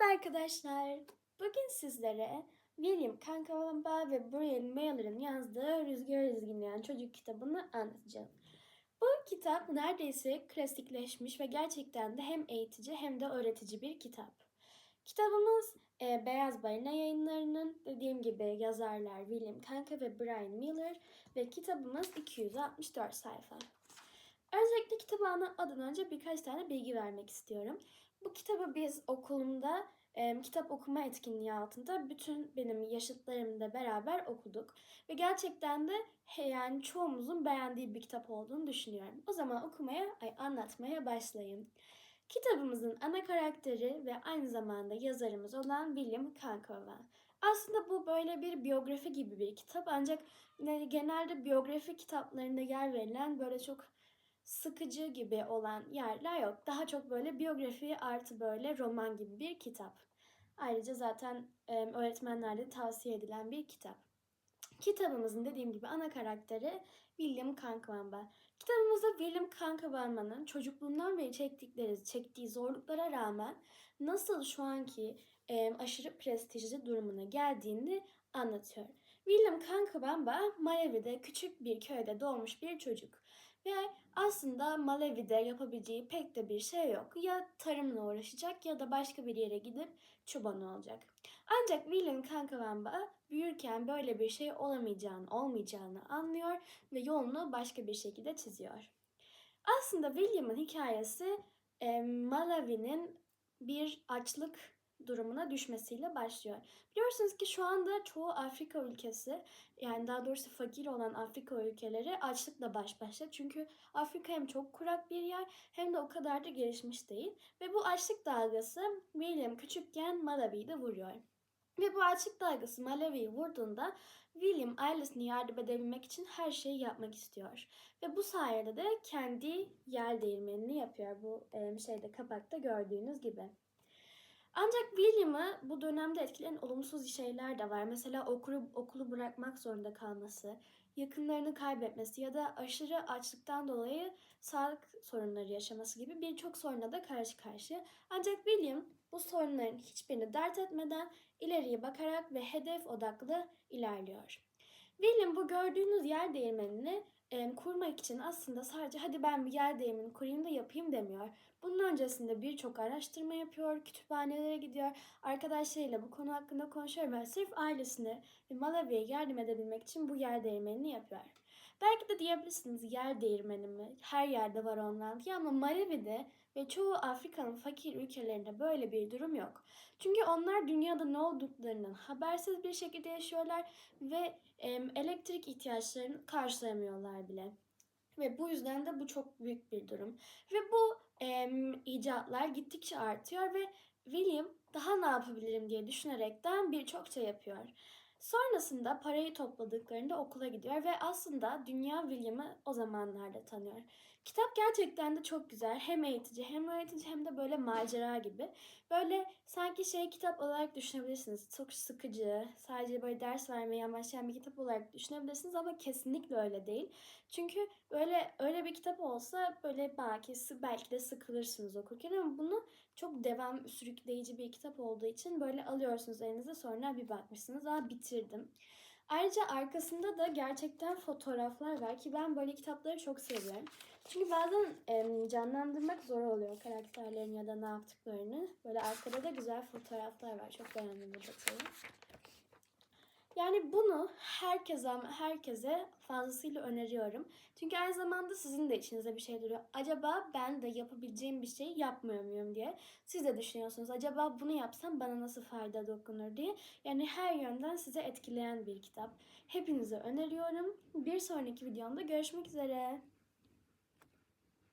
Merhaba arkadaşlar. Bugün sizlere William Kankavamba ve Brian Mayler'ın yazdığı Rüzgar Ezginleyen Çocuk kitabını anlatacağım. Bu kitap neredeyse klasikleşmiş ve gerçekten de hem eğitici hem de öğretici bir kitap. Kitabımız e, Beyaz Balina yayınlarının dediğim gibi yazarlar William Kanka ve Brian Miller ve kitabımız 264 sayfa. Öncelikle kitabı anlatmadan önce birkaç tane bilgi vermek istiyorum. Bu kitabı biz okulumda e, kitap okuma etkinliği altında bütün benim yaşıtlarımla beraber okuduk. Ve gerçekten de he, yani çoğumuzun beğendiği bir kitap olduğunu düşünüyorum. O zaman okumaya, ay, anlatmaya başlayayım. Kitabımızın ana karakteri ve aynı zamanda yazarımız olan William Kankova. Aslında bu böyle bir biyografi gibi bir kitap ancak yani genelde biyografi kitaplarında yer verilen böyle çok sıkıcı gibi olan yerler yok. Daha çok böyle biyografi artı böyle roman gibi bir kitap. Ayrıca zaten e, öğretmenlerle tavsiye edilen bir kitap. Kitabımızın dediğim gibi ana karakteri William Kankavamba. Kitabımızda William Kankavamba'nın çocukluğundan beri çektikleri, çektiği zorluklara rağmen nasıl şu anki e, aşırı prestijli durumuna geldiğini anlatıyor. William Kankavamba Malawi'de küçük bir köyde doğmuş bir çocuk. Ve aslında Malawi'de yapabileceği pek de bir şey yok. Ya tarımla uğraşacak ya da başka bir yere gidip çoban olacak. Ancak William Kankavamba büyürken böyle bir şey olamayacağını, olmayacağını anlıyor ve yolunu başka bir şekilde çiziyor. Aslında William'ın hikayesi e, Malawi'nin bir açlık durumuna düşmesiyle başlıyor. Biliyorsunuz ki şu anda çoğu Afrika ülkesi yani daha doğrusu fakir olan Afrika ülkeleri açlıkla baş başa. Çünkü Afrika hem çok kurak bir yer hem de o kadar da gelişmiş değil. Ve bu açlık dalgası William küçükken Malawi'yi de vuruyor. Ve bu açlık dalgası Malawi'yi vurduğunda William ailesine yardım edebilmek için her şeyi yapmak istiyor. Ve bu sayede de kendi yer değirmenini yapıyor. Bu şeyde kapakta gördüğünüz gibi. Ancak William'ı bu dönemde etkileyen olumsuz şeyler de var. Mesela okulu, okulu bırakmak zorunda kalması, yakınlarını kaybetmesi ya da aşırı açlıktan dolayı sağlık sorunları yaşaması gibi birçok soruna da karşı karşıya. Ancak William bu sorunların hiçbirini dert etmeden ileriye bakarak ve hedef odaklı ilerliyor. William bu gördüğünüz yer değirmenini e, kurmak için aslında sadece hadi ben bir yer değirmeni kurayım da yapayım demiyor. Bunun öncesinde birçok araştırma yapıyor, kütüphanelere gidiyor, arkadaşlarıyla bu konu hakkında konuşuyor ve sırf ailesine ve Malawi'ye yardım edebilmek için bu yer değirmenini yapıyor. Belki de diyebilirsiniz yer değirmeni mi? Her yerde var ondan diye ama Malawi'de ve çoğu Afrika'nın fakir ülkelerinde böyle bir durum yok. Çünkü onlar dünyada ne olduklarından habersiz bir şekilde yaşıyorlar ve elektrik ihtiyaçlarını karşılamıyorlar bile. Ve bu yüzden de bu çok büyük bir durum. Ve bu e, icatlar gittikçe artıyor ve William daha ne yapabilirim diye düşünerekten birçok şey yapıyor. Sonrasında parayı topladıklarında okula gidiyor ve aslında Dünya William'ı o zamanlarda tanıyor. Kitap gerçekten de çok güzel. Hem eğitici hem öğretici hem de böyle macera gibi. Böyle sanki şey kitap olarak düşünebilirsiniz. Çok sıkıcı, sadece böyle ders vermeye amaçlayan bir kitap olarak düşünebilirsiniz ama kesinlikle öyle değil. Çünkü böyle öyle bir kitap olsa böyle belki, belki de sıkılırsınız okurken ama bunu çok devam sürükleyici bir kitap olduğu için böyle alıyorsunuz elinize sonra bir bakmışsınız. Aa bitirdim. Ayrıca arkasında da gerçekten fotoğraflar var ki ben böyle kitapları çok seviyorum. Çünkü bazen e, canlandırmak zor oluyor karakterlerin ya da ne yaptıklarını. Böyle arkada da güzel fotoğraflar var. Çok beğendim bu detayı. Yani bunu herkese herkese fazlasıyla öneriyorum. Çünkü aynı zamanda sizin de içinizde bir şey duruyor. Acaba ben de yapabileceğim bir şey yapmıyor muyum diye. Siz de düşünüyorsunuz. Acaba bunu yapsam bana nasıl fayda dokunur diye. Yani her yönden size etkileyen bir kitap. Hepinize öneriyorum. Bir sonraki videomda görüşmek üzere.